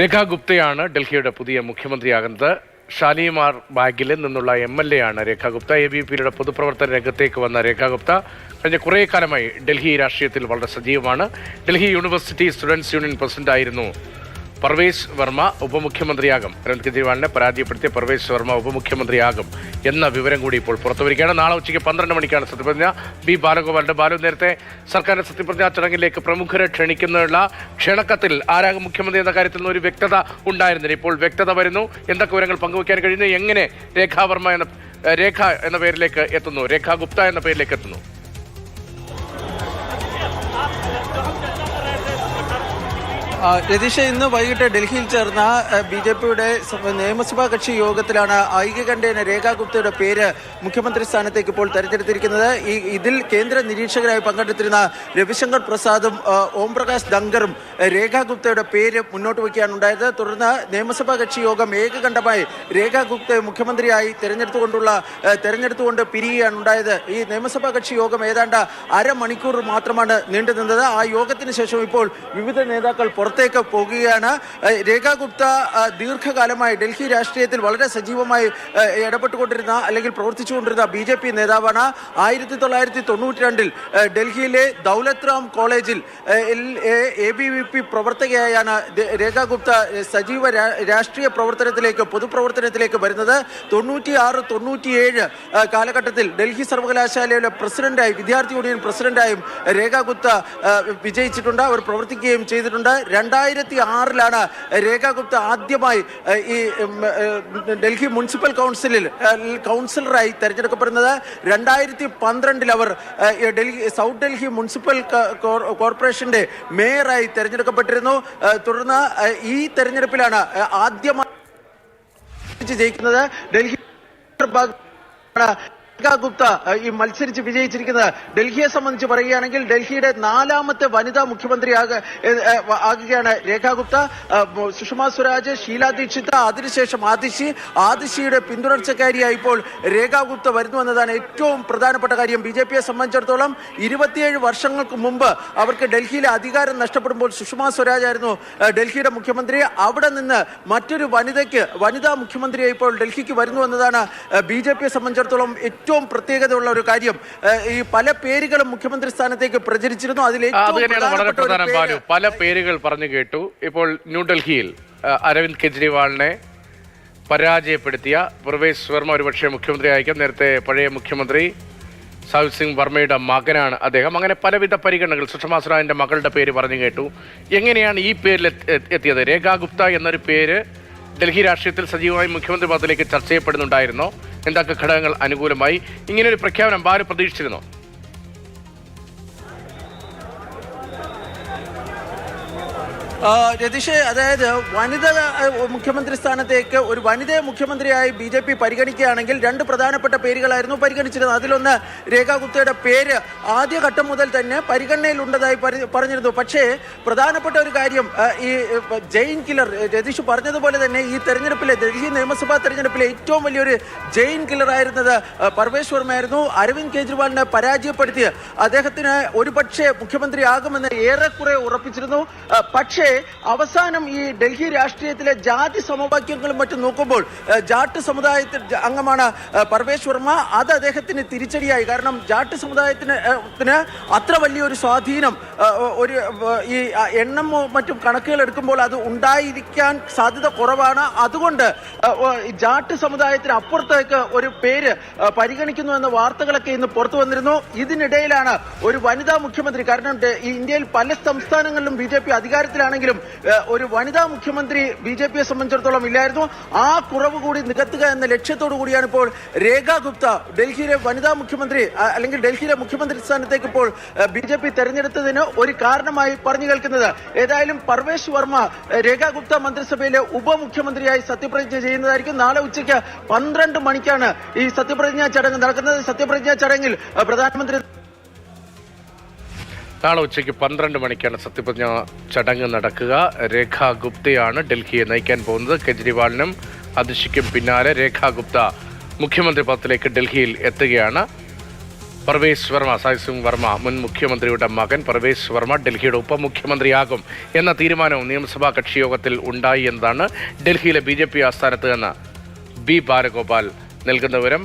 രേഖ ഗുപ്തയാണ് ഡൽഹിയുടെ പുതിയ മുഖ്യമന്ത്രിയാകുന്നത്. ഷാലിമാർ ബാഗിൽ നിന്നുള്ള എം എൽ എ ആണ് രേഖ ഗുപ്ത. എ ബി പിയുടെ പൊതുപ്രവർത്തന രംഗത്തേക്ക് വന്ന രേഖ ഗുപ്ത കഴിഞ്ഞ കുറേ കാലമായി ഡൽഹി രാഷ്ട്രീയത്തിൽ വളരെ സജീവമാണ്. Delhi university students union president ആയിരുന്നു പർവേസ് വർമ്മ ഉപമുഖ്യമന്ത്രിയാകും. അരവിന്ദ് കെജ്രിവാളിനെ പരാജയപ്പെടുത്തിയ പർവേസ് വർമ്മ ഉപമുഖ്യമന്ത്രിയാകും എന്ന വിവരം കൂടി ഇപ്പോൾ പുറത്തുവരികയാണ്. നാളെ ഉച്ചയ്ക്ക് പന്ത്രണ്ട് മണിക്കാണ് സത്യപ്രതിജ്ഞ. ബി ബാലഗോപാലിന്റെ ബാലു നേരത്തെ സർക്കാരിന്റെ സത്യപ്രതിജ്ഞാ ചടങ്ങിലേക്ക് പ്രമുഖരെ ക്ഷണിക്കുന്നതിനുള്ള ക്ഷണക്കത്തിൽ ആരാകും മുഖ്യമന്ത്രി എന്ന കാര്യത്തിൽ നിന്ന് ഒരു വ്യക്തത ഉണ്ടായിരുന്നില്ല. ഇപ്പോൾ വ്യക്തത വരുന്നു. എന്തൊക്കെ വിവരങ്ങൾ പങ്കുവയ്ക്കാൻ കഴിയുന്നു? എങ്ങനെ രേഖാ വർമ്മ എന്ന രേഖ എന്ന പേരിലേക്ക് എത്തുന്നു? രേഖ ഗുപ്ത എന്ന പേരിലേക്ക് എത്തുന്നു? രതീഷ ഇന്ന് വൈകിട്ട് ഡൽഹിയിൽ ചേർന്ന ബി ജെ പിയുടെ നിയമസഭാ കക്ഷി യോഗത്തിലാണ് ഐക്യകണ്ഠേന രേഖാ ഗുപ്തയുടെ പേര് മുഖ്യമന്ത്രി സ്ഥാനത്തേക്ക് ഇപ്പോൾ തെരഞ്ഞെടുത്തിരിക്കുന്നത്. ഈ ഇതിൽ കേന്ദ്ര നിരീക്ഷകരായി പങ്കെടുത്തിരുന്ന രവിശങ്കർ പ്രസാദും ഓം പ്രകാശ് ദങ്കറും രേഖാ ഗുപ്തയുടെ പേര് മുന്നോട്ട് വയ്ക്കുകയാണ് ഉണ്ടായത്. തുടർന്ന് നിയമസഭാ കക്ഷി യോഗം ഏകകണ്ഠമായി രേഖാ ഗുപ്തയെ മുഖ്യമന്ത്രിയായി തെരഞ്ഞെടുത്തുകൊണ്ടുള്ള തെരഞ്ഞെടുത്തുകൊണ്ട് പിരിയുകയാണ് ഉണ്ടായത്. ഈ നിയമസഭാ കക്ഷി യോഗം ഏതാണ്ട് അരമണിക്കൂർ മാത്രമാണ് നീണ്ടുനിന്നത്. ആ യോഗത്തിന് ശേഷം ഇപ്പോൾ വിവിധ നേതാക്കൾ പുറത്തേക്ക് പോകുകയാണ്. രേഖ ഗുപ്ത ദീർഘകാലമായി ഡൽഹി രാഷ്ട്രീയത്തിൽ വളരെ സജീവമായി ഇടപെട്ടുകൊണ്ടിരുന്ന അല്ലെങ്കിൽ പ്രവർത്തിച്ചുകൊണ്ടിരുന്ന ബി ജെ പി നേതാവാണ്. ആയിരത്തി തൊള്ളായിരത്തി തൊണ്ണൂറ്റി രണ്ടിൽ ഡൽഹിയിലെ ദൗലത് റാം കോളേജിൽ എ ബി വി പി പ്രവർത്തകയായാണ് രേഖ ഗുപ്ത സജീവ രാഷ്ട്രീയ പ്രവർത്തനത്തിലേക്ക് പൊതുപ്രവർത്തനത്തിലേക്ക് വരുന്നത്. തൊണ്ണൂറ്റി ആറ് തൊണ്ണൂറ്റിയേഴ് കാലഘട്ടത്തിൽ ഡൽഹി സർവകലാശാലയിലെ പ്രസിഡന്റായി വിദ്യാർത്ഥി യൂണിയൻ പ്രസിഡന്റായും രേഖാ ഗുപ്ത വിജയിച്ചിട്ടുണ്ട്. അവർ പ്രവർത്തിക്കുകയും ചെയ്തിട്ടുണ്ട്. രണ്ടായിരത്തി ആറിലാണ് രേഖാ ഗുപ്ത ആദ്യമായി ഈ ഡൽഹി മുനിസിപ്പൽ കൗൺസിലിൽ കൗൺസിലറായി തെരഞ്ഞെടുക്കപ്പെടുന്നത്. രണ്ടായിരത്തി പന്ത്രണ്ടിൽ അവർ ഡൽഹി സൗത്ത് ഡൽഹി മുനിസിപ്പൽ കോർപ്പറേഷന്റെ മേയറായി തെരഞ്ഞെടുക്കപ്പെട്ടിരുന്നു. തുടർന്ന് ഈ തെരഞ്ഞെടുപ്പിലാണ് ആദ്യമായി ജയിക്കുന്നത്. ഡൽഹി രേഖാ ഗുപ്ത ഈ മത്സരിച്ച് വിജയിച്ചിരിക്കുന്നത് ഡൽഹിയെ സംബന്ധിച്ച് പറയുകയാണെങ്കിൽ ഡൽഹിയുടെ നാലാമത്തെ വനിതാ മുഖ്യമന്ത്രി ആകുകയാണ് രേഖാ ഗുപ്ത സുഷമ സ്വരാജ് ഷീല ദീക്ഷിത് അതിനുശേഷം ആദിശി. ആദിശിയുടെ പിന്തുടർച്ചക്കാരിയായി ഇപ്പോൾ രേഖാ ഗുപ്ത വരുന്നു എന്നതാണ് ഏറ്റവും പ്രധാനപ്പെട്ട കാര്യം. ബി ജെ പിയെ സംബന്ധിച്ചിടത്തോളം ഇരുപത്തിയേഴ് വർഷങ്ങൾക്ക് മുമ്പ് അവർക്ക് ഡൽഹിയിലെ അധികാരം നഷ്ടപ്പെടുമ്പോൾ സുഷമ സ്വരാജ് ആയിരുന്നു ഡൽഹിയുടെ മുഖ്യമന്ത്രി. അവിടെ നിന്ന് മറ്റൊരു വനിതയ്ക്ക് വനിതാ മുഖ്യമന്ത്രിയായി ഇപ്പോൾ ഡൽഹിക്ക് വരുന്നു എന്നതാണ് ബി ജെ പിയെ സംബന്ധിച്ചിടത്തോളം ഏറ്റവും പ്രത്യേകതയുള്ള ഒരു കാര്യം ഈ പല പേരുകളും മുഖ്യമന്ത്രി സ്ഥാനത്തേക്ക് പ്രചരിച്ചിരുന്നു. അതിൽ ഏറ്റവും വളരെ പല പേരുകൾ പറഞ്ഞു കേട്ടു. ഇപ്പോൾ ന്യൂഡൽഹിയിൽ അരവിന്ദ് കെജ്രിവാളിനെ പരാജയപ്പെടുത്തിയ പ്രവേശ് വർമ്മ ഒരുപക്ഷെ മുഖ്യമന്ത്രി ആയിരിക്കും. നേരത്തെ പഴയ മുഖ്യമന്ത്രി സാഹിബ് സിംഗ് വർമ്മയുടെ മകനാണ് അദ്ദേഹം. അങ്ങനെ പലവിധ പരിഗണനകൾ സുഷമ സ്വരാജിന്റെ മകളുടെ പേര് പറഞ്ഞു കേട്ടു. എങ്ങനെയാണ് ഈ പേരിൽ എത്തിയത്? രേഖാ ഗുപ്ത എന്നൊരു പേര് ഡൽഹി രാഷ്ട്രീയത്തിൽ സജീവമായി മുഖ്യമന്ത്രി പദത്തിലേക്ക് ചർച്ച ചെയ്യപ്പെടുന്നുണ്ടായിരുന്നോ. എന്തൊക്കെ ഘടകങ്ങൾ അനുകൂലമായി? ഇങ്ങനെയൊരു പ്രഖ്യാപനം ബാലു പ്രതീക്ഷിച്ചിരുന്നോ. രതീഷ് അതായത് വനിത മുഖ്യമന്ത്രി സ്ഥാനത്തേക്ക് ഒരു വനിതയെ മുഖ്യമന്ത്രിയായി ബി ജെ പി പരിഗണിക്കുകയാണെങ്കിൽ രണ്ട് പ്രധാനപ്പെട്ട പേരുകളായിരുന്നു പരിഗണിച്ചിരുന്നത്. അതിലൊന്ന് രേഖാ ഗുപ്തയുടെ പേര് ആദ്യഘട്ടം മുതൽ തന്നെ പരിഗണനയിലുണ്ടതായി പറഞ്ഞിരുന്നു. പക്ഷേ പ്രധാനപ്പെട്ട ഒരു കാര്യം ഈ ജെയിൻ കില്ലർ രതീഷ് പറഞ്ഞതുപോലെ തന്നെ ഈ തെരഞ്ഞെടുപ്പിലെ ഡൽഹി നിയമസഭാ തെരഞ്ഞെടുപ്പിലെ ഏറ്റവും വലിയൊരു ജെയിൻ കില്ലർ ആയിരുന്നത് പർവേശ് വർമ്മയായിരുന്നു. അരവിന്ദ് കെജ്രിവാളിനെ പരാജയപ്പെടുത്തി അദ്ദേഹത്തിന് ഒരുപക്ഷെ മുഖ്യമന്ത്രിയാകുമെന്ന് ഏറെക്കുറെ ഉറപ്പിച്ചിരുന്നു. ആ, പക്ഷേ അവസാനം ഈ ഡൽഹി രാഷ്ട്രീയത്തിലെ ജാതി സമവാക്യങ്ങളും മറ്റും നോക്കുമ്പോൾ ജാട്ട് സമുദായത്തിൽ അംഗമാണ് പർവേശ് വർമ്മ. അത് അദ്ദേഹത്തിന് തിരിച്ചടിയായി. കാരണം ജാട്ട് സമുദായത്തിന് അത്ര വലിയ അത്ര വലിയൊരു സ്വാധീനം ഒരു ഈ എണ്ണം മറ്റും കണക്കുകൾ എടുക്കുമ്പോൾ അത് ഉണ്ടായിരിക്കാൻ സാധ്യത കുറവാണ്. അതുകൊണ്ട് ജാട്ട് സമുദായത്തിന് അപ്പുറത്തേക്ക് ഒരു പേര് പരിഗണിക്കുന്നു എന്ന വാർത്തകളൊക്കെ ഇന്ന് പുറത്തു വന്നിരുന്നു. ഇതിനിടയിലാണ് ഒരു വനിതാ മുഖ്യമന്ത്രി കാരണം ഇന്ത്യയിൽ പല സംസ്ഥാനങ്ങളിലും ബി ജെ പി അധികാരത്തിലാണെങ്കിലും ആ, ഒരു വനിതാ മുഖ്യമന്ത്രി ബി ജെ പിയെ സംബന്ധിച്ചിടത്തോളം ഇല്ലായിരുന്നു. ആ കുറവ് കൂടി നികത്തുക എന്ന ലക്ഷ്യത്തോടു കൂടിയാണ് ഇപ്പോൾ രേഖാ ഗുപ്ത ഡൽഹിയിലെ വനിതാ മുഖ്യമന്ത്രി അല്ലെങ്കിൽ ഡൽഹിയിലെ മുഖ്യമന്ത്രി സ്ഥാനത്തേക്ക് ഇപ്പോൾ ബി ജെ പി തെരഞ്ഞെടുത്തതിന് ഒരു കാരണമായി പറഞ്ഞു കേൾക്കുന്നത്. ഏതായാലും പർവേഷ് വർമ്മ രേഖാ ഗുപ്ത മന്ത്രിസഭയിലെ ഉപമുഖ്യമന്ത്രിയായി സത്യപ്രതിജ്ഞ ചെയ്യുന്നതായിരിക്കും. നാളെ ഉച്ചയ്ക്ക് പന്ത്രണ്ട് മണിക്കാണ് ഈ സത്യപ്രതിജ്ഞാ ചടങ്ങ് നടക്കുന്നത്. സത്യപ്രതിജ്ഞാ ചടങ്ങിൽ പ്രധാനമന്ത്രി നാളെ ഉച്ചയ്ക്ക് പന്ത്രണ്ട് മണിക്കാണ് സത്യപ്രതിജ്ഞ ചടങ്ങ് നടക്കുക. രേഖ ഗുപ്തയാണ് ഡൽഹിയെ നയിക്കാൻ പോകുന്നത്. കെജ്രിവാളിനും അതിശിക്കും പിന്നാലെ രേഖ ഗുപ്ത മുഖ്യമന്ത്രി പദത്തിലേക്ക് ഡൽഹിയിൽ എത്തുകയാണ്. പർവേശ് വർമ്മ സായ് സിംഗ് വർമ്മ മുൻ മുഖ്യമന്ത്രിയുടെ മകൻ പർവേശ് വർമ്മ ഡൽഹിയുടെ ഉപമുഖ്യമന്ത്രിയാകും എന്ന തീരുമാനവും നിയമസഭാ കക്ഷിയോഗത്തിൽ ഉണ്ടായി എന്നതാണ് ഡൽഹിയിലെ ബി ജെ പി ആസ്ഥാനത്ത് നിന്ന് ബി ബാലഗോപാൽ നൽകുന്ന വിവരം.